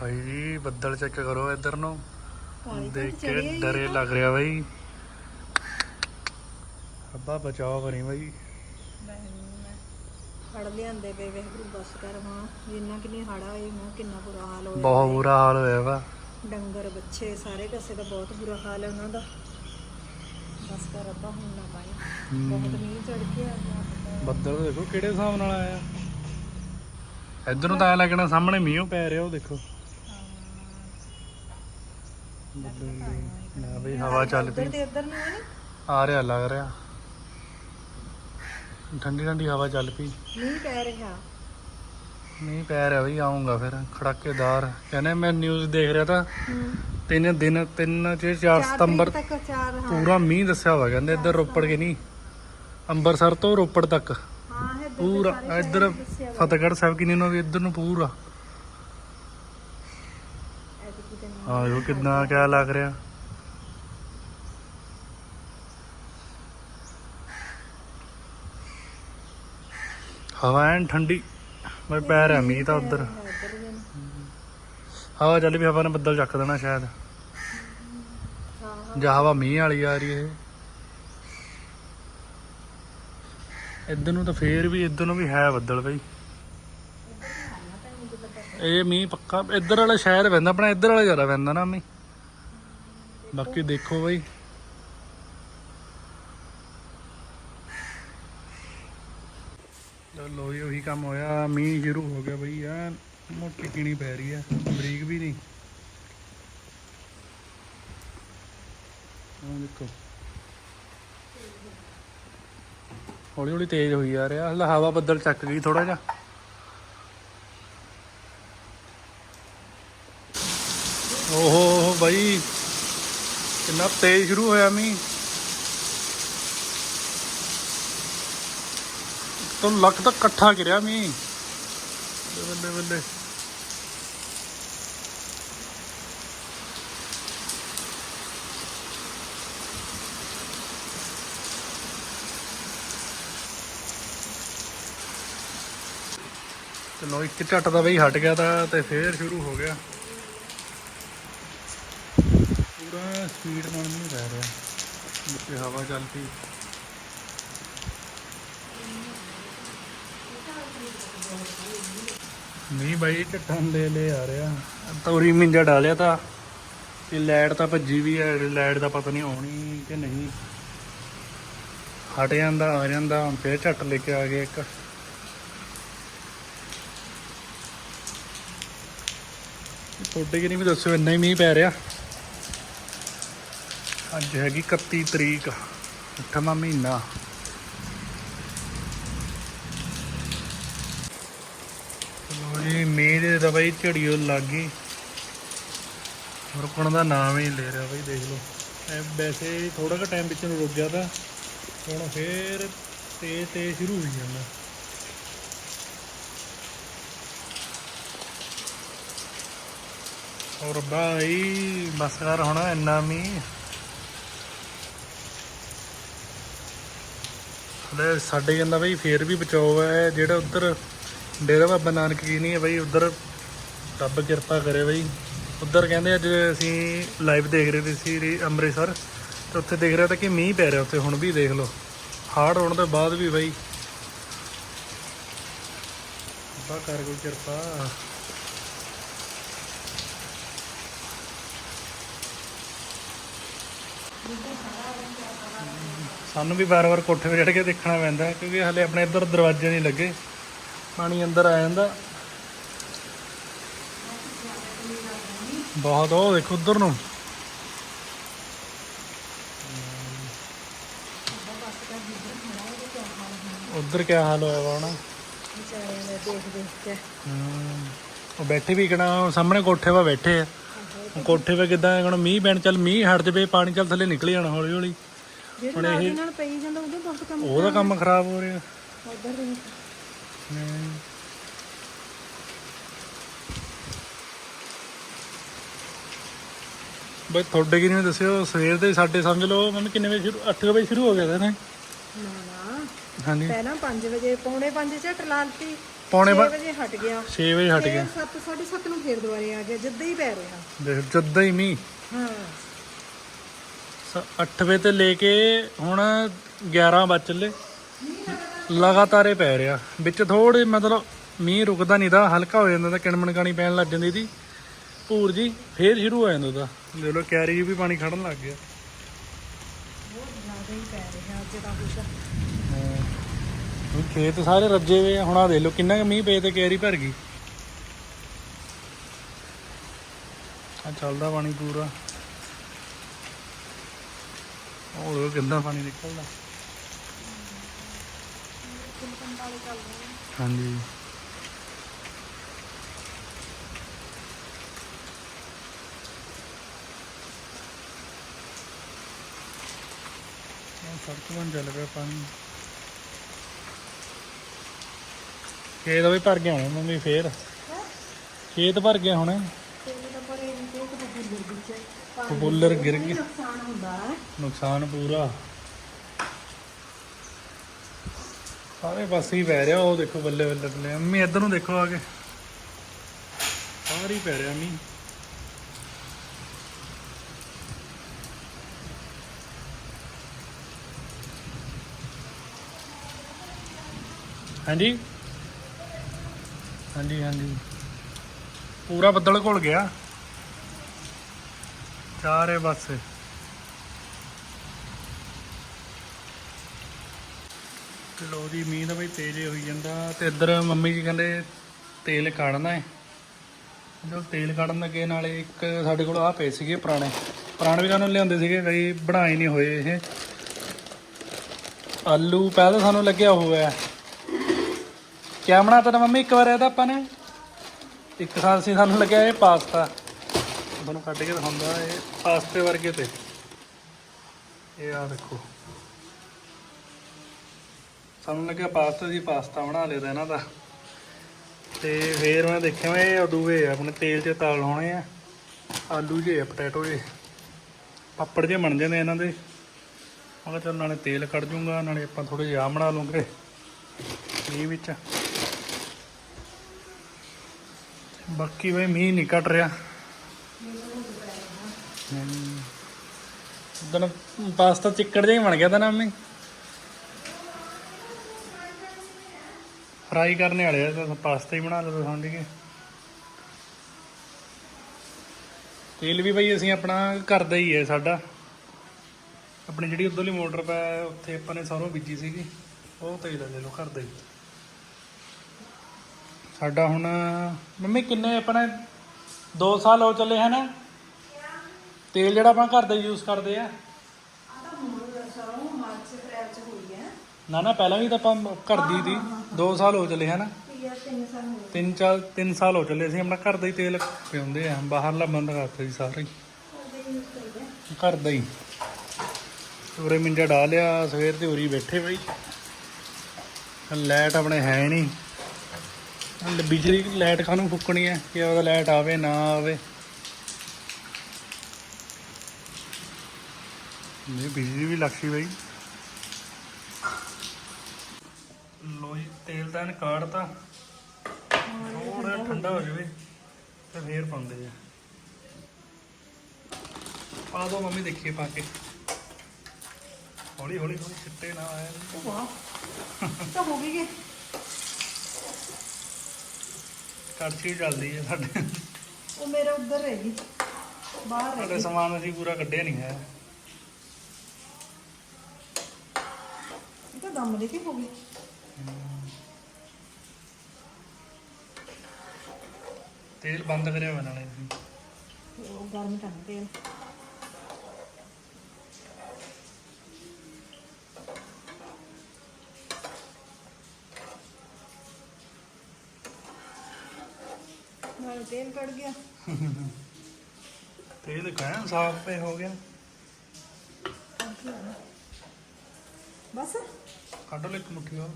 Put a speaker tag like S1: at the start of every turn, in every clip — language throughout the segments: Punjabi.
S1: ਭਾਈ ਜੀ ਬੱਦਲ ਚੈੱਕ ਕਰੋ ਇੱਧਰ ਨੂੰ। ਦੇਖ ਕੇ ਡਰੇ। ਲੱਗ ਰਿਹਾ ਬਾਈ। ਅੱਬਾ ਬਚਾਓ ਕਰੀ ਬਾਈ।
S2: ਹੜ ਲਿਆਂਦੇ ਪਏ ਵੇਖਰੂ ਬਸ ਕਰ ਮਾਂ। ਜਿੰਨਾ ਕਿੰਨੀ ਹੜਾ ਹੋਈ ਮਾਂ ਕਿੰਨਾ ਬੁਰਾ ਹਾਲ ਹੋਇਆ
S1: ਬਹੁਤ ਬੁਰਾ ਹਾਲ ਹੋਇਆ ਵਾ।
S2: ਡੰਗਰ ਬੱਚੇ ਸਾਰੇ ਕਿਸੇ ਦਾ ਬਹੁਤ ਬੁਰਾ ਹਾਲ ਹੈ ਉਹਨਾਂ ਦਾ। ਬਸ ਕਰ ਅੱਬਾ ਹੁਣ ਨਾ ਪਾਈ। ਬਹੁਤ ਮੀਂਹ ਚੜ ਕੇ ਆ ਗਿਆ।
S1: ਬੱਦਲ ਦੇਖੋ ਕਿਹੜੇ ਹਿਸਾਬ ਨਾਲ ਆਇਆ। ਇੱਧਰ ਨੂੰ ਤਾਂ ਲੱਗਣਾ ਸਾਹਮਣੇ ਮੀਂਹ ਪੈ ਰਿਹਾ ਉਹ ਦੇਖੋ। ਨਾ ਬਈ ਹਵਾ ਚੱਲ
S2: ਇੱਧਰ
S1: ਪਈ
S2: ਤੇ ਇੱਧਰ ਨੂੰ ਹੈ ਨਾ
S1: ਆ ਰਿਹਾ ਲੱਗ ਰਿਹਾ। ਠੰਡੀ ਠੰਡੀ ਹਵਾ ਚੱਲ ਪਈ।
S2: ਮੀਂਹ ਪੈ ਰਿਹਾ।
S1: ਮੀਂਹ ਪੈ ਰਿਹਾ ਬਈ ਆਉਂਗਾ ਫਿਰ ਖੜਾਕੇਦਾਰ। ਕਹਿੰਦੇ ਮੈਂ ਨਿਊਜ਼ ਦੇਖ ਰਿਹਾ ਤਾਂ ਤਿੰਨ ਦਿਨ ਤਿੰਨ ਚ 4
S2: ਚਾਰ
S1: ਸਤੰਬਰ
S2: ਤੱਕ ਚਾਰ ਹਾਂ।
S1: ਪੂਰਾ ਮੀਂਹ ਦੱਸਿਆ ਹੋਇਆ ਕਹਿੰਦੇ ਇੱਧਰ ਰੋਪੜ ਕੇ ਨਹੀਂ ਅੰਮ੍ਰਿਤਸਰ ਤੋਂ ਰੋਪੜ ਤੱਕ।
S2: ਹਾਂ
S1: ਪੂਰਾ ਇੱਧਰ। ਫਤਿਹਗੜ੍ਹ ਸਾਹਿਬ ਕਿਨੀ ਨੂੰ ਵੀ ਇੱਧਰ ਨੂੰ ਪੂਰਾ।
S2: ਆਇਓ ਤੇ
S1: ਕਿੰਨਾ ਕਿਆ ਲੱਗ ਰਿਹਾ? ਹਵਾ ਐਨ ਠੰਡੀ, ਮੈਂ ਪੈ ਰਿਹਾ ਮੀਂਹ ਤਾਂ ਉੱਧਰ। ਹਵਾ ਚੱਲ ਵੀ ਹਵਾ ਨੇ ਬੱਦਲ ਚੱਕ ਦੇਣਾ ਸ਼ਾਇਦ। ਜਾਂ ਹਵਾ ਮੀਂਹ ਵਾਲੀ ਆ ਰਹੀ ਹੈ ਇੱਧਰ ਨੂੰ ਤਾਂ ਫੇਰ ਵੀ, ਇੱਧਰ ਨੂੰ ਵੀ ਹੈ ਬੱਦਲ ਬਈ। ਇਹ ਮੀਂਹ ਪੱਕਾ, ਇੱਧਰ ਵਾਲਾ ਸ਼ਹਿਰ ਪੈਂਦਾ, ਆਪਣਾ ਇੱਧਰ ਵਾਲਾ ਜ਼ਿਆਦਾ ਪੈਂਦਾ ਨਾ ਮੀਂਹ। ਬਾਕੀ ਦੇਖੋ ਬਈ। ਚਲੋ ਜੀ ਉਹੀ ਕੰਮ ਹੋਇਆ, ਮੀਂਹ ਸ਼ੁਰੂ ਹੋ ਗਿਆ ਬਈ ਆ ਮੋਟੀ ਕਿਣੀ ਪੈ ਰਹੀ ਆ ਬਰੀਕ ਵੀ ਨਹੀਂ। ਆਹ ਦੇਖੋ। ਹੌਲੀ ਹੌਲੀ ਤੇਜ਼ ਹੋਈ ਜਾ ਰਿਹਾ, ਹਲਾ ਹਵਾ ਬੱਦਲ ਚੱਕ ਗਈ ਥੋੜਾ ਜਿਹਾ। ਬਾਈ। ਕਿੰਨਾ ਤੇਜ਼ ਸ਼ੁਰੂ ਹੋਇਆ ਮੀ ਤੋਂ ਲੱਕ ਤੱਕ ਇਕੱਠਾ ਗਿਰਿਆ ਮੀਂਹ। ਬੱਲੇ ਬੱਲੇ ਚਲੋ ਇੱਕ ਝੱਟ ਦਾ ਬਈ ਹਟ ਗਿਆ ਤਾਂ ਤੇ ਫੇਰ ਸ਼ੁਰੂ ਹੋ ਗਿਆ ਪੂਰਾ ਸਪੀਡ ਨਾਲ ਨਹੀਂ ਰਹਿ ਰਿਹਾ। ਵਿੱਚੇ ਹਵਾ ਚੱਲ ਪਈ ਨਹੀਂ ਬਾਈ ਝੱਟਾਂ ਲੈ ਲੈ ਆ ਰਿਹਾ। ਤੋਰੀ ਮਿੰਜਾ ਡਾਲਿਆ ਤਾਂ। ਤੇ ਲਾਈਟ ਤਾਂ ਭੱਜੀ ਵੀ ਹੈ ਲਾਈਟ ਦਾ ਪਤਾ ਨਹੀਂ ਆਉਣੀ ਕਿ ਨਹੀਂ। ਹਟ ਜਾਂਦਾ, ਆ ਜਾਂਦਾ, ਹੁਣ ਫੇਰ ਝੱਟ ਲੈ ਕੇ ਆ ਗਏ ਇੱਕ। ਤੁਹਾਡੇ ਕਿ ਨਹੀਂ ਵੀ ਦੱਸਿਓ ਇੰਨਾ ਹੀ ਮੀਂਹ ਪੈ ਰਿਹਾ? ਅੱਜ ਹੈਗੀ 31 ਤਰੀਕ 8ਵਾਂ ਮਹੀਨਾ। ਚਲੋ ਜੀ, ਮੀਂਹ ਦੇ ਤਾਂ ਝੜੀਓ ਲੱਗ ਗਈ। ਰੁਕਣ ਦਾ ਨਾਮ ਹੀ ਲੈ ਰਿਹਾ ਬਈ, ਦੇਖ ਲਓ। ਐ ਵੈਸੇ ਥੋੜਾ ਜਿਹਾ ਟਾਈਮ ਵਿੱਚ ਨੂੰ ਰੁਕ ਗਿਆ ਤਾਂ, ਹੁਣ ਫੇਰ ਤੇਜ਼ ਤੇਜ਼ ਸ਼ੁਰੂ ਹੋਈ ਜਾਂਦਾ। ਔਰ ਬਾਈ, ਬਸ ਕਰ ਹੁਣ ਇੰਨਾ ਮੀਂਹ। ਹਲੇ ਸਾਡੇ ਕਹਿੰਦਾ ਬਈ ਫੇਰ ਵੀ ਬਚਾਓ ਹੈ ਜਿਹੜਾ ਉਧਰ ਡੇਰਾ ਬਾਬਾ ਨਾਨਕ ਕੀ ਨਹੀਂ ਹੈ ਬਈ, ਉਧਰ ਰੱਬ ਕਿਰਪਾ ਕਰੇ ਬਈ। ਉਧਰ ਕਹਿੰਦੇ ਅੱਜ ਅਸੀਂ ਲਾਈਵ ਦੇਖ ਰਹੇ ਸੀ ਅੰਮ੍ਰਿਤਸਰ, ਤੇ ਉੱਥੇ ਦੇਖ ਰਿਹਾ ਤਾਂ ਕਿ ਮੀਂਹ ਪੈ ਰਿਹਾ ਉੱਥੇ, ਹੁਣ ਵੀ ਦੇਖ ਲਓ। ਹਾੜ ਹੋਣ ਤੋਂ ਬਾਅਦ ਵੀ ਬਈ। ਬਾ ਕਰ ਕੋਈ ਕਿਰਪਾ। ਸਾਨੂੰ ਵੀ ਵਾਰ-ਵਾਰ ਕੋਠੇ 'ਤੇ ਚੜ੍ਹ ਕੇ ਦੇਖਣਾ ਪੈਂਦਾ, ਕਿਉਂਕਿ ਹਲੇ ਆਪਣੇ ਇੱਧਰ ਦਰਵਾਜ਼ੇ ਨਹੀਂ ਲੱਗੇ। ਪਾਣੀ ਅੰਦਰ ਆ ਜਾਂਦਾ। ਬਹੁਤ ਉਹ ਦੇਖੋ ਉਧਰ ਨੂੰ। ਉਧਰ ਕੀ ਹਾਲ ਹੋਇਆ ਵਾ ਹੁਣ ਉਹ ਬੈਠੇ ਵੀ ਕਿਹੜਾ ਸਾਹਮਣੇ ਕੋਠੇ 'ਵਾ ਬੈਠੇ ਆ। ਕੋਠੇ 'ਤੇ ਕਿਦਾਂ, ਹੁਣ ਮੀਂਹ ਪੈਣ ਚੱਲ, ਮੀਂਹ ਹਟ ਜਵੇ, ਪਾਣੀ ਚੱਲ ਥੱਲੇ ਨਿਕਲ ਜਾਣਾ ਹੌਲੀ ਹੌਲੀ
S2: ਜਿਹੜੇ ਨਾਲ ਦੀ ਨਾਲ ਪਈ ਜਾਂਦਾ ਉਹਦੇ ਬਹੁਤ ਕੰਮ
S1: ਉਹਦਾ ਕੰਮ ਖਰਾਬ ਹੋ ਰਿਹਾ।
S2: ਉਧਰ
S1: ਹਮ। ਬਈ ਤੁਹਾਡੇ ਕੀ ਨਹੀਂ ਦੱਸਿਓ? ਸਵੇਰ ਦੇ ਸਾਡੇ ਸਮਝ ਲਓ ਮੰਮੀ ਕਿੰਨੇ ਵਜੇ ਸ਼ੁਰੂ 8 ਵਜੇ ਸ਼ੁਰੂ ਹੋ ਗਿਆ ਤਾਂ ਨਾ
S2: ਨਾ ਨਾ।
S1: ਹਾਂਜੀ।
S2: ਪਹਿਲਾਂ 5 ਵਜੇ ਪੌਣੇ 5 ਝਟ ਲਾਲਤੀ
S1: ਪੌਣੇ
S2: 6 ਵਜੇ ਹਟ ਗਿਆ।
S1: 6 ਵਜੇ ਹਟ ਗਿਆ।
S2: 7 7:30 ਨੂੰ ਫੇਰ ਦੁਬਾਰੇ ਆ ਗਿਆ ਜਿੱਦਾਂ ਹੀ ਪੈ ਰਿਹਾ।
S1: ਦੇਖ ਜਦਾਂ ਹੀ ਮੀਂਹ।
S2: ਹਾਂ।
S1: 8 ਵਜੇ ਤੇ ਲੈ ਕੇ ਹੁਣ 11 ਵੱਜ ਚੱਲੇ। ਲਗਾਤਾਰ ਹੀ ਪੈ ਰਿਹਾ। ਵਿੱਚ ਥੋੜੇ ਮਤਲਬ ਮੀਂਹ ਰੁਕਦਾ ਨਹੀਂ ਦਾ ਹਲਕਾ ਹੋ ਜਾਂਦਾ ਤਾਂ ਕਿਣਮਣ ਕਾਣੀ ਪੈਣ ਲੱਗ ਜਾਂਦੀ ਸੀ ਭੂਰ ਜੀ, ਫੇਰ ਸ਼ੁਰੂ ਹੋ ਜਾਂਦਾ ਉਹਦਾ ਲੈ ਲੋ ਕੈਰੀ ਵੀ ਪਾਣੀ ਖੜਨ ਲੱਗ ਗਿਆ। ਹੁਣ ਖੇਤ ਸਾਰੇ ਰੱਜੇ ਹੋਏ ਹੁਣ ਆ ਦੇਖ ਲਓ ਕਿੰਨਾ ਕੁ ਮੀਂਹ ਪਏ ਤੇ ਕੈਰੀ ਭਰ ਗਈ। ਆ ਚੱਲਦਾ ਪਾਣੀ ਪੂਰਾ। ਉਹ ਦੇਖੋ ਕਿੰਨਾ ਪਾਣੀ ਨਿਕਲਦਾ। ਹਾਂਜੀ। ਸੜਕ ਬਣ ਚੱਲ ਪਿਆ ਪਾਣੀ। ਖੇਤ ਵੀ ਭਰ ਗਿਆ ਹੁਣ ਮੰਮੀ ਫੇਰ। ਖੇਤ ਭਰ ਗਿਆ ਹੁਣ
S2: ਤੇ ਇਹਦਾ ਬੜੇ ਇੰਤੇ ਇੱਕ ਬੁੱਲਰ ਵਿੱਚ
S1: ਕਬੂਲਰ ਗਿਰ ਗਿਆ
S2: ਨੁਕਸਾਨ ਹੁੰਦਾ ਹੈ।
S1: ਨੁਕਸਾਨ ਪੂਰਾ। ਸਾਰੇ ਪਾਸੇ ਹੀ ਪੈ ਰਿਹਾ ਉਹ ਦੇਖੋ ਬੱਲੇ ਬੱਲੇ ਬੱਲੇ। ਮੰਮੀ ਇੱਧਰ ਨੂੰ ਦੇਖੋ ਆ ਕੇ। ਸਾਰੀ ਪੈ ਰਿਹਾ ਮੀਂਹ। ਹਾਂਜੀ? ਹਾਂਜੀ ਹਾਂਜੀ। ਪੂਰਾ ਬੱਦਲ ਘੁਲ ਗਿਆ। ਚਾਰੇ ਪਾਸੇ। ਤੇ ਲੋ ਜੀ, ਮੀਂਹ ਤਾਂ ਬਈ ਤੇਜ਼ ਹੋਈ ਜਾਂਦਾ। ਤੇ ਇੱਧਰ ਮੰਮੀ ਜੀ ਕਹਿੰਦੇ ਤੇਲ ਕਾੜਨਾ ਹੈ। ਜੋ ਤੇਲ ਕਾੜਨ ਲੱਗੇ, ਨਾਲੇ ਇੱਕ ਸਾਡੇ ਕੋਲ ਆ ਪਏ ਸੀਗੇ ਪੁਰਾਣੇ। ਪੁਰਾਣੇ ਵੀ ਕਾਨੂੰ ਲਿਆਉਂਦੇ ਸੀਗੇ, ਕਈ ਬਣਾਏ ਨਹੀਂ ਹੋਏ ਇਹ। ਆਲੂ ਪਹਿਲਾਂ ਸਾਨੂੰ ਲੱਗਿਆ ਹੋਇਆ ਕਿਆ ਬਣਾਤਾ ਤਾ ਮੰਮੀ? ਇੱਕ ਵਾਰ ਇਹਦਾ ਆਪਾਂ ਨੇ। ਇੱਕ ਸਾਲ ਸੀ ਸਾਨੂੰ ਲੱਗਿਆ ਇਹ ਪਾਸਤਾ। ਤੁਹਾਨੂੰ ਕੱਢ ਕੇ ਦਿਖਾਉਂਦਾ ਇਹ ਪਾਸਤੇ ਵਰਗੇ ਤੇ। ਇਹ ਆ ਦੇਖੋ। ਸਾਨੂੰ ਲੱਗਿਆ ਪਾਸਤਾ ਜੀ ਪਾਸਤਾ ਬਣਾ ਲਿਆ ਤਾ ਇਹਨਾਂ ਦਾ। ਤੇ ਫੇਰ ਮੈਂ ਦੇਖਿਆ ਮੈਂ ਇਹ ਅਦੂਏ ਆ ਆਪਣੇ ਤੇਲ 'ਚ ਤਾਲ ਹੋਣੇ ਆ। ਆਲੂ ਜੇ ਆ, ਪੋਟੈਟੋ ਜੇ। ਪਾਪੜ ਜੇ ਬਣ ਜਾਂਦੇ ਇਹਨਾਂ ਦੇ। ਮੈਂ ਕਿਹਾ ਚੱਲ ਨਾਲੇ ਤੇਲ ਕੱਢ ਜੂੰਗਾ, ਨਾਲੇ ਆਪਾਂ ਥੋੜੇ ਜਿਹਾ ਬਣਾ ਲਵਾਂਗੇ। ਮੀਂਹ ਵਿੱਚ। ਬਾਕੀ ਬਈ ਮੀਂਹ ਨਹੀਂ ਕੱਟ ਰਿਹਾ। ਉਦੋਂ ਪਾਸਤਾ ਚਿੱਕੜ ਜਿਹਾ ਹੀ ਬਣ ਗਿਆ ਤਾਂ ਨਾ ਮੰਮੀ। ਫਰਾਈ ਕਰਨੇ ਵਾਲੇ ਆ ਤਾਂ ਪਾਸਤਾ ਹੀ ਬਣਾ ਲਓ ਸਮਝ ਕੇ ਤੇਲ ਵੀ ਬਈ ਅਸੀਂ ਆਪਣਾ ਘਰ ਦਾ ਹੀ ਹੈ ਸਾਡਾ। ਆਪਣੀ ਜਿਹੜੀ ਉਧਰਲੀ ਮੋਟਰ ਪੈ, ਉੱਥੇ ਆਪਾਂ ਨੇ ਸਰੋਂ ਬੀਜੀ ਸੀਗੀ, ਉਹ ਤੇਲ ਲੈ ਲਓ ਘਰ ਦਾ ਹੀ। ਸਾਡਾ ਹੁਣ, ਮੰਮੀ ਕਿੰਨੇ ਆਪਣੇ 2 ਸਾਲ ਹੋ ਚੱਲੇ ਹਨ। ਤੇਲ ਜਿਹੜਾ ਆਪਾਂ ਘਰ ਦਾ ਯੂਜ਼ ਕਰਦੇ ਆ। ਨਾ ਨਾ, ਪਹਿਲਾਂ ਵੀ ਤਾਂ ਆਪਾਂ ਘਰ ਦੀ ਦੀ 2 ਸਾਲ ਹੋ ਚੱਲੇ ਹਨ।
S2: ਇਹ ਤਿੰਨ ਸਾਲ ਹੋ
S1: ਚਾਰ, ਤਿੰਨ ਸਾਲ ਹੋ ਚੱਲੇ ਅਸੀਂ ਆਪਣਾ ਘਰ ਦਾ ਹੀ ਤੇਲ ਪਿਉਂਦੇ ਆ। ਬਾਹਰਲਾ ਬੰਦ ਕਰਤਾ ਜੀ ਸਾਰਾ ਹੀ। ਘਰ ਦਾ ਹੀ। ਉਰੇ ਮਿੰਜਾ ਡਾਲਿਆ ਸਵੇਰ ਤੇ ਉਰੀ ਬੈਠੇ ਬਈ। ਲਾਈਟ ਆਪਣੇ ਹੈ ਨਹੀਂ। ਬਿਜਲੀ ਦੀ ਲਾਈਟ ਖਾਨੂੰ ਫੁੱਕਣੀ ਹੈ? ਕਿ ਉਹਦਾ ਲਾਈਟ ਆਵੇ ਨਾ ਆਵੇ। ਇਹ ਬਿਜਲੀ ਵੀ ਲੱਗੀ ਬਈ। ਲੋ ਜੀ ਤੇਲ ਤਾਂ ਕਾੜਤਾ। ਥੋੜਾ ਠੰਡਾ ਹੋ ਜਾਵੇ ਤੇ ਫੇਰ ਪਾਉਂਦੇ ਆ। ਪਾ ਦੋ ਮੰਮੀ ਦੇਖੀਏ ਪਾ ਕੇ। ਹੌਲੀ ਹੌਲੀ ਹੌਲੀ ਛਿੱਟੇ ਨਾ ਆਏ।
S2: ਵਾਹ ਤਾਂ ਹੋ ਗਈ ਗੇ
S1: ਕੜਛੀ ਚੱਲਦੀ ਹੈ ਸਾਡੇ।
S2: ਉਹ ਮੇਰੇ ਉੱਧਰ ਰਹਿ ਗਈ ਬਾਹਰ ਰਹਿ
S1: ਸਾਡੇ ਸਮਾਨ ਅਸੀਂ ਪੂਰਾ ਕੱਢਿਆ ਨਹੀਂ ਹੈ।
S2: ਇਹ ਤਾਂ ਦਮ ਦੇ ਕੇ ਹੋ ਗਈ।
S1: ਤੇਲ ਬੰਦ ਕਰਿਆ ਹੋਇਆ ਨਾਲੇ।
S2: ਉਹ ਗਰਮ ਕਰਨਾ ਤੇਲ ਤੇਲ ਕੱਢ ਗਿਆ।
S1: ਤੇਲ ਕਾਇਆ ਸਾਫ਼ ਪੇ ਹੋ ਗਿਆ।
S2: ਬਸ।
S1: ਕੱਢ ਲਓ ਇੱਕ ਮੁੱਠੀ ਹੋਰ।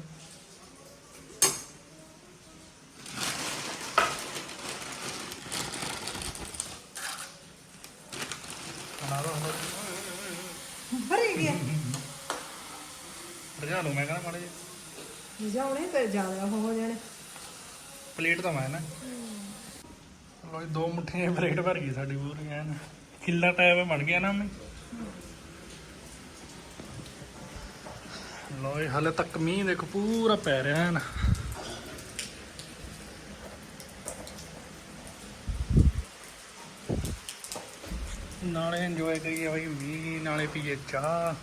S1: ਬਣਾ ਲਓ
S2: ਭਰੀ ਗਿਆ।
S1: ਰਜਾ ਲਓ ਮੈਂ ਕਹਿੰਦਾ ਮਾੜੇ ਜਿਹੇ।
S2: ਜਾਉਣੇ ਤੇ ਉਹ ਹੋ ਜਾਣੇ।
S1: ਪਲੇਟ ਤਾਂ ਮੈਂ ਨਾ। ਲੋ ਦੋ ਮੁੱਠੀਆਂ ਪਲੇਟ ਭਰ ਗਈ ਸਾਡੀ ਪੂਰੀ ਐਨ। ਕਿੱਲਾ ਟਾਈਪ ਬਣ ਗਿਆ ਨਾ ਮੈਂ ਲੋ ਹਲੇ ਤੱਕ ਮੀਂਹ ਦੇਖੋ, ਪੂਰਾ ਪੈ ਰਿਹਾ ਹੈ ਨਾ ਨਾਲੇ ਇੰਜੋਏ ਕਰੀਏ ਬਾਈ ਮੀਂਹ, ਨਾਲੇ ਪੀਏ ਚਾਹ।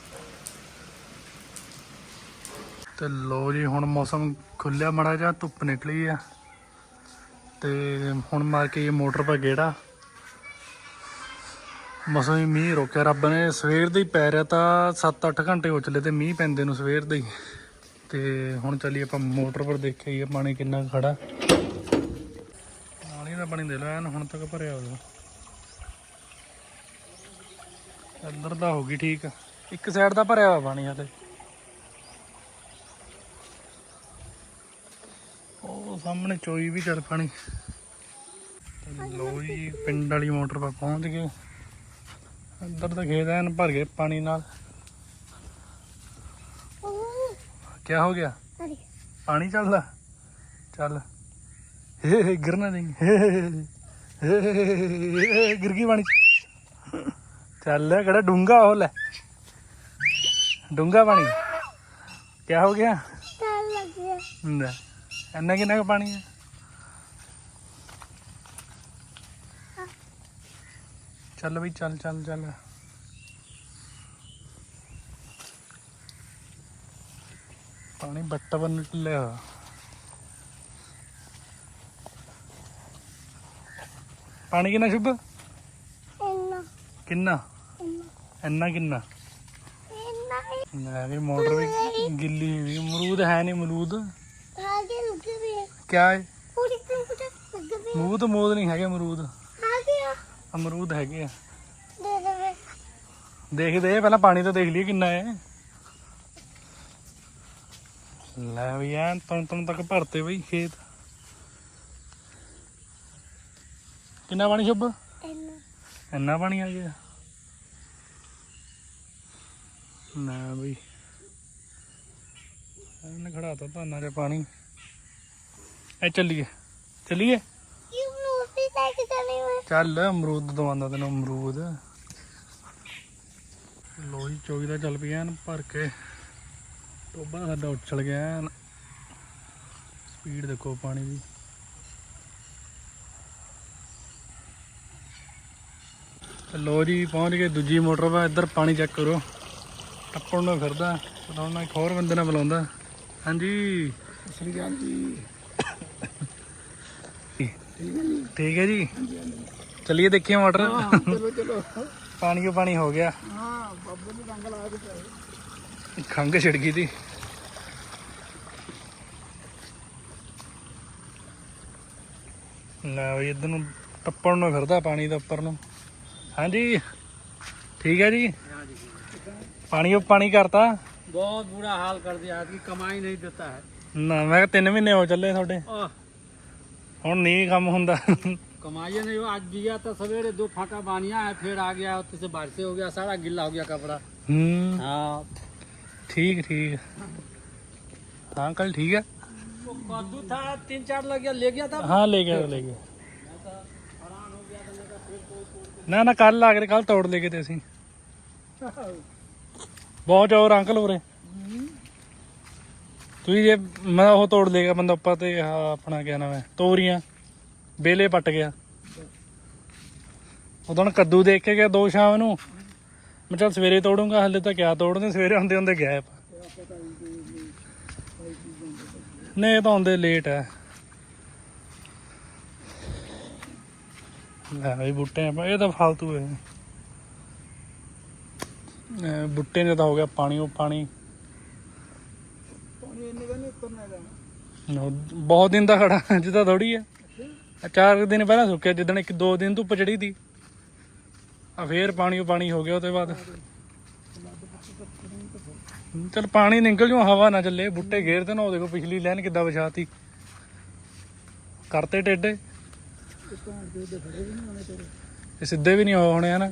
S1: ਤੇ ਲੋ ਜੀ, ਹੁਣ ਮੌਸਮ ਖੁੱਲਿਆ ਮੜਾ ਜਾ ਧੁੱਪ ਨਿਕਲੀ ਆ। ਤੇ ਹੁਣ ਮਾਰ ਕੇ ਮੋਟਰ ਪਰ ਗੇੜਾ। ਮੌਸਮ ਹੀ ਮੀਂਹ ਰੋਕਿਆ, ਰੱਬ ਨੇ ਸਵੇਰ ਦੇ ਹੀ ਪੈ ਰਿਹਾ ਤਾਂ 7-8 ਘੰਟੇ ਹੋ ਚਲੇ ਤੇ ਮੀਂਹ ਪੈਂਦੇ ਨੂੰ ਸਵੇਰ ਦੇ ਹੀ। ਤੇ ਹੁਣ ਚੱਲੀਏ ਆਪਾਂ ਮੋਟਰ ਪਰ ਦੇਖੀਏ ਪਾਣੀ ਕਿੰਨਾ ਖੜਾ। ਨਾਲੀ ਦਾ ਪਾਣੀ ਦੇ ਲਓ ਹੁਣ ਤੱਕ ਭਰਿਆ ਹੋਇਆ। ਅੰਦਰ ਦਾ ਹੋ ਗਈ ਠੀਕ। ਇੱਕ ਸਾਈਡ ਦਾ ਭਰਿਆ ਹੋਇਆ ਪਾਣੀ ਹਲੇ। ਉਹ ਸਾਹਮਣੇ ਚੋਈ ਵੀ ਚੱਲ ਪਾਣੀ ਲੋ ਜੀ ਪਿੰਡ ਵਾਲੀ ਮੋਟਰ ਪਾ ਪਹੁੰਚ ਗਏ ਅੰਦਰ ਤਾਂ ਖੇਤ ਐਨ ਭਰ ਗਏ ਪਾਣੀ ਨਾਲ ਕੀ ਹੋ ਗਿਆ ਪਾਣੀ ਚੱਲਦਾ ਚੱਲ ਹੇ ਹੇ ਗਿਰਨਾ ਨਹੀਂ ਹੇ ਗਿਰ ਗਈ ਪਾਣੀ ਚੱਲ ਕਿਹੜਾ ਡੂੰਗਾ ਉਹ ਲੈ ਡੂੰਗਾ ਪਾਣੀ ਕੀ ਹੋ ਗਿਆ
S3: ਚੱਲ ਲੱਗ
S1: ਗਿਆ ਇੰਨਾ ਕਿੰਨਾ ਕੁ ਪਾਣੀ ਹੈ ਚੱਲ ਵੀ ਚੱਲ ਚੱਲ ਚੱਲ। ਪਾਣੀ ਬੱਟਾ ਬਣ ਲਿਆ। ਪਾਣੀ ਕਿੰਨਾ ਸ਼ੁਭ?
S3: ਇੰਨਾ।
S1: ਕਿੰਨਾ? ਇੰਨਾ ਕਿੰਨਾ?
S3: ਇੰਨਾ
S1: ਮੈਂ ਵੀ ਮੋਟਰ ਵੀ ਗਿੱਲੀ ਹੋਈ ਅਮਰੂਦ ਹੈ ਨਹੀਂ
S3: ਮਰੂਦ
S1: ਆਗੇ ਲੱਗ ਨਹੀਂ ਹੈਗੇ ਅਮਰੂਦ।
S3: ਆ ਗਿਆ
S1: ਅਮਰੂਦ ਹੈਗੇ ਆ। ਦੇ ਦੇ ਪਹਿਲਾਂ ਪਾਣੀ ਤਾਂ ਦੇਖ ਲਈਏ ਕਿੰਨਾ ਹੈ ਲੈ ਵੀ ਐਨ ਤਣ ਤਣ ਤੱਕ ਭਰਤੇ ਬਈ ਖੇਤ। ਕਿੰਨਾ ਪਾਣੀ ਸ਼ੁੱਭ?
S3: ਇਹਨੂੰ
S1: ਇੰਨਾ ਪਾਣੀ ਆ ਗਿਆ। ਨਾ ਬਈ। ਇਹਨੇ ਖੜਾਤਾ ਧਾਨਾਂ 'ਚ ਪਾਣੀ। ਐ ਚੱਲੀਏ। ਚੱਲੀਏ? ਚੱਲ ਅਮਰੂਦ ਦਵਾਉਂਦਾ ਤੈਨੂੰ ਅਮਰੂਦ। ਲੋਈ ਚੋਗੀ ਦਾ ਚੱਲ ਪਿਆ ਐਨ ਭਰ ਕੇ। ਟੋਬਾ ਸਾਡਾ ਉੱਛਲ ਗਿਆ ਐਨ ਸਪੀਡ ਦੇਖੋ ਪਾਣੀ ਦੀ। ਲੋ ਜੀ ਪਹੁੰਚ ਗਏ ਦੂਜੀ ਮੋਟਰ ਵਾ ਇੱਧਰ ਪਾਣੀ ਚੈੱਕ ਕਰੋ। ਟੱਪਣ ਨੂੰ ਫਿਰਦਾ। ਪਤਾਉਣਾ ਇੱਕ ਹੋਰ ਬੰਦੇ ਨਾਲ ਬੁਲਾਉਂਦਾ। ਹਾਂਜੀ। ਸ੍ਰੀ ਅਕਾਲ ਜੀ। ਠੀਕ ਹੈ ਜੀ? ਚਲਿਏ ਦੇਖੀਏ ਮੋਟਰ।
S4: ਚਲੋ ਚਲੋ।
S1: ਪਾਣੀ ਉਹ ਪਾਣੀ ਹੋ ਗਿਆ।
S4: ਹਾਂ ਬੱਬੂ ਨੂੰ ਰੰਗ ਲਾ ਕੇ ਪਏ
S1: ਖੰਗ ਛਿੜ ਗਈ ਤੀ। ਲੈ ਇਧਰ ਨੂੰ ਟੱਪਣ ਨੂੰ ਫਿਰਦਾ ਪਾਣੀ ਦੇ ਉੱਪਰ ਨੂੰ। ਹਾਂਜੀ। ਠੀਕ ਹੈ ਜੀ। ਪਾਣੀ ਉਹ ਪਾਣੀ ਕਰਤਾ।
S4: बहुत बुरा हाल कर दिया आदमी कमाई नहीं देता है
S1: ਨਾ ਮੈਂ ਕਿਹਾ ਤਿੰਨ ਮਹੀਨੇ ਹੋ ਚੱਲੇ ਤੁਹਾਡੇ
S4: ओह
S1: ਹੁਣ ਨਹੀਂ ਕੰਮ ਹੁੰਦਾ
S4: कमाइए नहीं हो आज दिया तो सवेरे दो फाटा बानिया है फिर आ गया उससे से बारिश हो गया सारा गिल्ला हो गया कपड़ा
S1: ਹੂੰ
S4: हाँ
S1: ਠੀਕ ਠੀਕ ਹਾਂ ਕੱਲ ਠੀਕ ਹੈ
S4: वो कद्दू था तीन चार लग गया ले गया था
S1: ਹਾਂ ਲੈ ਗਿਆ ਲੈ ਗਿਆ ਨਾ ਨਾ ਕੱਲ ਆ ਕੇ ਕੱਲ ਤੋੜ ਲੈ ਕੇ ਤੇ ਅਸੀਂ ਬਹੁਤ ਚੌਰ ਅੰਕਲ ਉਰੇ। ਤੁਸੀਂ ਜੇ ਮੈਂ ਉਹ ਤੋੜ ਲੇਗਾ ਬੰਦਾ ਉੱਪਰ ਤੇ, ਆਹ ਆਪਣਾ ਕਿਆ ਨਾਮ ਹੈ, ਤੋਰੀਆਂ। ਬੇਲੇ ਪੱਟ ਗਿਆ। ਉਦੋਂ ਕੱਦੂ ਦੇਖ ਕੇ ਗਿਆ ਦੋ ਸ਼ਾਮ ਨੂੰ। ਮੈਂ ਚੱਲ ਸਵੇਰੇ ਤੋੜੂੰਗਾ, ਹਲੇ ਤਾਂ ਕਿਆ ਤੋੜਦੇ ਸਵੇਰੇ ਹੁੰਦੇ ਹੁੰਦੇ ਗਾਇਬ ਨਹੀਂ, ਇਹ ਤਾਂ ਹੁੰਦੇ ਲੇਟ ਹੈ। ਲੈ ਵੀ ਬੁੱਟੇ ਇਹ ਤਾਂ ਫालतू ਹੈ। ਬੁੱਟੇ ਨੇ ਤਾਂ ਹੋ ਗਿਆ ਪਾਣੀ ਉਹ ਪਾਣੀ। ਬਹੁਤ ਦਿਨ ਦਾ ਖੜਾ ਜਿੱਦਾਂ ਥੋੜੀ ਹੈ। ਚਾਰ ਦਿਨ ਪਹਿਲਾਂ ਸੁੱਕਿਆ ਜਿੱਦਣ ਇੱਕ ਦੋ ਦਿਨ ਧੁੱਪ ਚੜੀ ਦੀ ਆ ਫੇਰ ਪਾਣੀ ਉਹ ਪਾਣੀ ਹੋ ਗਿਆ ਉਹਦੇ ਬਾਅਦ। ਚਲ ਪਾਣੀ ਨਿਕਲ ਜੂ ਹਵਾ ਨਾ ਚੱਲੇ ਬੁੱਟੇ ਘੇਰਦੇ ਨਾ ਉਹ ਦੇਖੋ ਪਿਛਲੀ ਲੈਨ ਕਿੱਦਾਂ ਵਿਛਾਤੀ। ਕਰਤੇ ਟੇਡੇ। ਇਹ ਸਿੱਧੇ ਵੀ ਨਹੀਂ ਹੋਣੇ ਹਨਾ।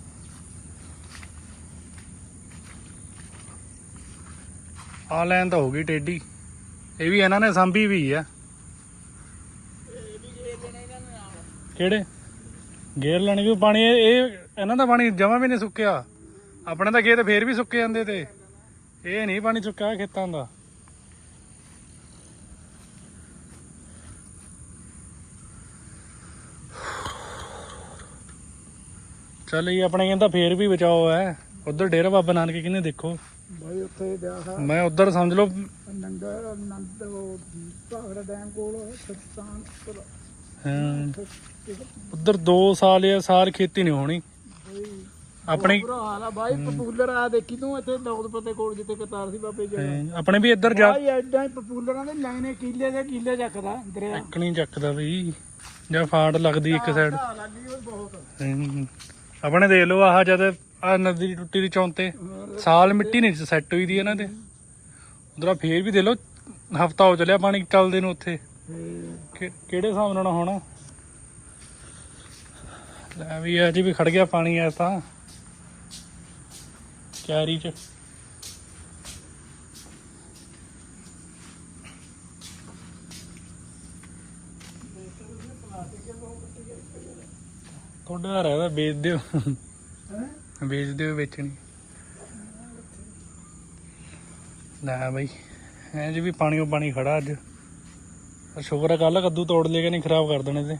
S1: ਆ ਲੈਣ ਤਾਂ ਹੋ ਗਈ ਟੇਡੀ ਇਹ ਵੀ ਇਹਨਾਂ ਨੇ ਸਾਂਭੀ ਵੀ ਆ। ਕਿਹੜੇ? ਗੇਰ ਲੈਣੀ ਪਾਣੀ, ਇਹ ਇਹ- ਇਹਨਾਂ ਦਾ ਪਾਣੀ ਜਮਾ ਵੀ ਨਹੀਂ ਸੁੱਕਿਆ। ਆਪਣੇ ਤਾਂ ਖੇਤ ਫੇਰ ਵੀ ਸੁੱਕੇ ਜਾਂਦੇ ਤੇ। ਇਹ ਨਹੀਂ ਪਾਣੀ ਸੁੱਕਿਆ ਖੇਤਾਂ ਦਾ। ਚੱਲ ਇਹ ਆਪਣੇ ਕਹਿੰਦਾ ਫੇਰ ਵੀ ਬਚਾਓ ਹੈ। ਉਧਰ ਡੇਰਾ ਬਾਬਾ ਨਾਨਕ ਕਿਨੇ ਦੇਖੋ।
S4: ਬਾਈ ਉੱਥੇ ਗਿਆ
S1: ਮੈਂ ਉਧਰ ਸਮਝ ਲਓ।
S4: ਨੰਗਾ ਨੰਦ ਭਾਗੜਾ ਡੈਮ ਕੋਲ ਸਤਾਨ
S1: ਹਾਂ। ਉਧਰ 2 ਸਾਲ ਜਾਂ ਸਾਲ ਖੇਤੀ ਨਹੀਂ ਹੋਣੀ। ਆਪਣੀ
S4: ਹਾਲ ਆ ਬਾਈ ਪਪੂਲਰ ਆ ਦੇਖੀ ਤੂੰ ਇੱਥੇ ਦੌਦ ਪਤੇ ਕੋਲ ਜਿੱਥੇ ਕਰਤਾਰ ਸੀ ਬਾਬੇ ਜੀ
S1: ਹਾਂ, ਆਪਣੇ ਵੀ ਇੱਧਰ ਜਾ
S4: ਬਾਈ ਐਡਾ ਹੀ ਪਪੂਲਰਾਂ ਦੇ ਲੈਣੇ ਕਿੱਲੇ ਦੇ ਕਿੱਲੇ ਚੱਕਦਾ ਦਰਿਆ।
S1: ਇੱਕ ਨਹੀਂ ਚੱਕਦਾ ਬਈ। ਜਾਂ ਫਾੜ ਲੱਗਦੀ ਇੱਕ ਸਾਈਡ
S4: ਲੱਗੀ ਬਹੁਤ।
S1: ਆਪਣੇ ਦੇਖ ਲਓ ਆਹ ਜਦ ਆ ਨਦੀ ਦੀ ਟੁੱਟੀ ਦੀ ਚੌਂਤੇ ਸਾਲ ਮਿੱਟੀ ਨਹੀਂ ਸੈੱਟ ਹੋਈ ਦੀ ਇਹਨਾਂ ਤੇ ਉਧਰ ਫੇਰ ਵੀ ਦੇ ਲਓ, ਹਫਤਾ ਹੋ ਚੱਲਿਆ ਪਾਣੀ ਚੱਲਦੇ ਨੂੰ ਉੱਥੇ। ਕਿਹੜੇ ਹਿਸਾਬ ਨਾਲ ਹੋਣਾ? ਲੈ ਵੀ ਅੱਜ ਵੀ ਖੜ ਗਿਆ ਪਾਣੀ ਐ ਤਾਂ। ਕਿਆਰੀ ਚ। ਤੁਹਾਡਾ ਰਹਿਦਾ ਵੇਚ ਦਿਓ। ਵੇਚ ਦਿਓ ਵੇਚਣੀ। ਲੈ ਬਈ ਐਂ ਜੀ ਵੀ ਪਾਣੀ ਉਹ ਪਾਣੀ ਖੜਾ ਅੱਜ। ਸ਼ੁਕਰ ਹੈ ਕੱਲ ਕੱਦੂ ਤੋੜ ਲੇਗਾ ਨਹੀਂ ਖਰਾਬ ਕਰ ਦੇਣੇ ਤੇ।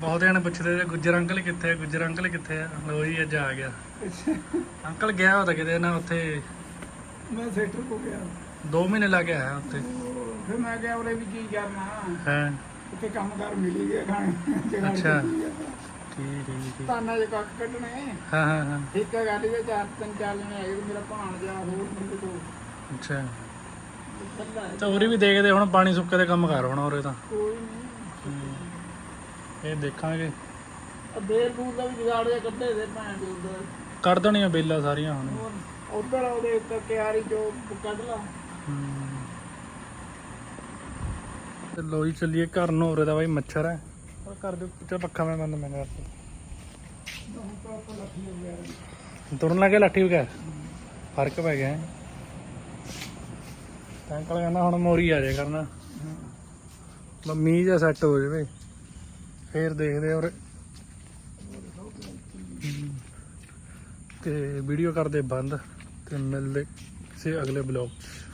S1: ਬਹੁਤ ਜਣੇ ਪੁੱਛਦੇ ਨੇ ਗੁੱਜਰ ਅੰਕਲ ਕਿੱਥੇ ਆ ਗੁੱਜਰ ਅੰਕਲ ਕਿੱਥੇ ਆ? ਲੋ ਜੀ ਅੱਜ ਆ ਗਿਆ। ਅੰਕਲ ਗਿਆ ਉਹਦਾ ਕਿਤੇ ਨਾ ਉੱਥੇ।
S4: ਮੈਂ ਸੈਕਟਰ ਕੋ ਗਿਆ।
S1: 2 ਮਹੀਨੇ ਲਾ ਕੇ ਆਇਆ ਉੱਥੇ।
S4: ਫਿਰ ਮੈਂ ਕਿਹਾ ਉਹਨੇ ਵੀ ਕੀ ਕਰਨਾ।
S1: ਹਾਂ।
S4: ਉੱਥੇ ਕੰਮ ਕਰ ਮਿਲੀ ਗਿਆ ਖਾਣੇ
S1: ਅੱਛਾ। ਠੀਕ ਠੀਕ ਠੀਕ।
S4: ਤਾਨਾ ਜੇ ਕੱਕ ਕੱਢਣੇ।
S1: ਹਾਂ ਹਾਂ ਹਾਂ।
S4: ਇੱਕ ਗਾੜੀ ਦੇ ਚਾਰ ਤਿੰਨ ਚਾਰ ਜਣੇ ਆਏ ਤੇ ਮੇਰਾ ਭਾਣ ਜਿਹਾ ਹੋਰ ਮੇਰੇ ਕੋਲ
S1: ਅੱਛਾ। ਤਾਂ ਉਰੇ ਵੀ ਦੇਖਦੇ ਹੁਣ ਪਾਣੀ ਸੁੱਕੇ ਦੇ ਕੰਮ ਕਰ ਹੁਣ ਉਰੇ ਤਾਂ।
S4: ਕੋਈ ਨਹੀਂ।
S1: ਇਹ ਦੇਖਾਂਗੇ।
S4: ਆ ਬੂਲ ਦਾ ਵੀ ਜਗਾੜ ਜਿਹਾ ਕੱਢੇ ਦੇ ਭੈਣ ਦੇ। ਉਧਰ
S1: ਕਰ ਦੇਣੀਆਂ ਬੇਲਾਂ ਸਾਰੀਆਂ ਹੁਣ।
S4: ਉਧਰ ਉਹਦੇ ਉੱਤੇ ਕਿਆਰੀ ਚੋਂ ਕੱਢ ਲਾ।
S1: ਹਮ। ਤੇ ਲੋ ਚੱਲੀਏ ਘਰ ਨੂੰ ਉਰੇ ਦਾ ਬਾਈ ਮੱਛਰ ਹੈ। ਉਹ ਕਰ ਦੇ ਪਿੱਛੇ ਪੱਖਾ ਮੈਂ ਬੰਦ ਮੈਂ ਕਰ ਤੁਰਨ ਲੱਗੇ ਲਾਠੀ ਵਗੈਰ ਫ਼ਰਕ ਪੈ ਗਿਆ। ਤਾਂ ਅੰਕਲ ਕਹਿੰਦਾ ਹੁਣ ਮੋਰੀ ਆ ਜਾਏ ਕਰਨਾ। ਮੰਮੀ ਜਾਂ ਸੈੱਟ ਹੋ ਜਾਵੇ। ਫੇਰ ਦੇਖਦੇ ਔਰ ਤੇ ਵੀਡੀਓ ਕਰਦੇ ਬੰਦ ਤੇ ਮਿਲਦੇ ਕਿਸੇ ਅਗਲੇ ਬਲੌਗ 'ਚ।